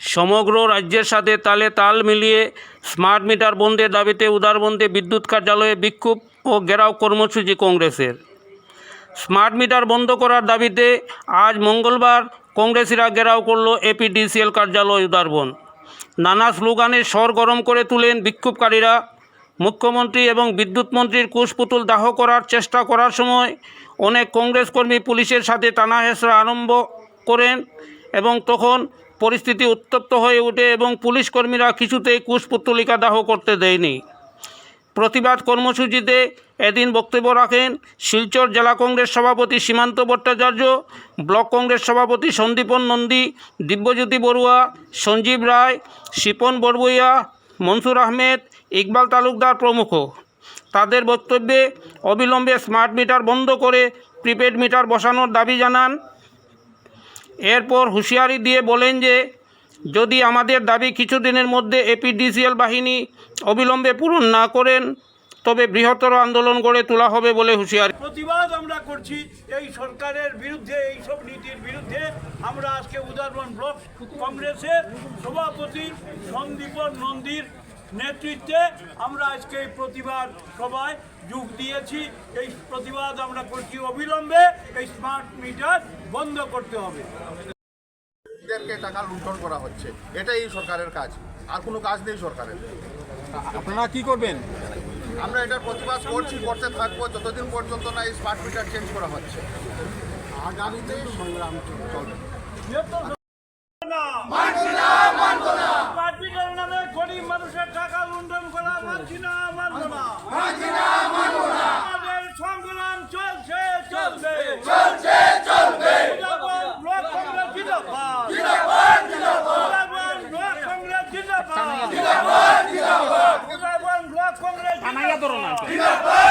সমগ্র রাজ্যের সাথে তালে তাল মিলিয়ে স্মার্ট মিটার বন্ধের দাবিতে উদারবন্দে বিদ্যুৎ কার্যালয়ে বিক্ষোভ ও ঘেরাও কর্মসূচি কংগ্রেসের। স্মার্ট মিটার বন্ধ করার দাবিতে আজ মঙ্গলবার কংগ্রেসিরা ঘেরাও করল এপিডিসিএল কার্যালয় উদারবন। নানা স্লোগানে স্বর গরম করে তুলেন বিক্ষোভকারীরা। মুখ্যমন্ত্রী এবং বিদ্যুৎ মন্ত্রীর কুশপুতুল দাহ করার চেষ্টা করার সময় অনেক কংগ্রেস কর্মী পুলিশের সাথে টানা হেঁচড়া আরম্ভ করেন এবং তখন পরিস্থিতি উত্তপ্ত হয়ে ওঠে এবং পুলিশ কর্মীরা কিছুতেই কুশপুত্তলিকা দাহ করতে দেয়নি। প্রতিবাদ কর্মসূচিতে এদিন বক্তব্য রাখেন শিলচর জেলা কংগ্রেস সভাপতি সীমান্ত ভট্টাচার্য, ব্লক কংগ্রেস সভাপতি সন্দীপন নন্দী, দিব্যজ্যোতি বড়ুয়া, সঞ্জীব রায়, শিপন বড়বইয়া, মনসুর আহমেদ, ইকবাল তালুকদার প্রমুখ। তাদের বক্তব্যে অবিলম্বে স্মার্ট মিটার বন্ধ করে প্রিপেড মিটার বসানোর দাবি জানান এরপর হুঁশিয়ারি দিয়ে বলেন যে, যদি আমাদের দাবি কিছুদিনের মধ্যে এপিডিসিএল বাহিনী অবিলম্বে পূরণ না করেন, তবে বৃহত্তর আন্দোলন গড়ে তোলা হবে বলে হুঁশিয়ারি। প্রতিবাদ আমরা করছি এই সরকারের বিরুদ্ধে এই সব নীতির বিরুদ্ধে। আমরা আজকে উদারবন ব্লক কংগ্রেসের সভাপতি সন্দীপন নন্দীর নেতৃত্বে আমরা আজকে এই প্রতিবাদ সভায় যোগ দিয়েছি। এই প্রতিবাদ আমরা করছি অবিলম্বে। এই স্মার্ট মিটার বন্ধ করতে হবে। টাকা লুণ্ঠন করা হচ্ছে এটাই এই সরকারের কাজ। আর কোনো কাজ নেই সরকারের। আপনারা কি করবেন? আমরা এটার প্রতিবাদ করছি করতে থাকব। যতদিন পর্যন্ত না এই স্মার্ট মিটার চেঞ্জ করা হচ্ছে। আগামীতে সংগ্রাম চলবে স্মার্ট মিটার নামে গরিব মানুষের টাকা লুণ্ঠন করা মানছি না মানবো না আমাদের সংগ্রাম চলছে চলবে। চলছে চলবে। জিন্দাবাদ জিন্দাবাদ। জিন্দাবাদ জিন্দাবাদ। জিন্দাবাদ জিন্দাবাদ। জিন্দাবাদ জিন্দাবাদ। জিন্দাবাদ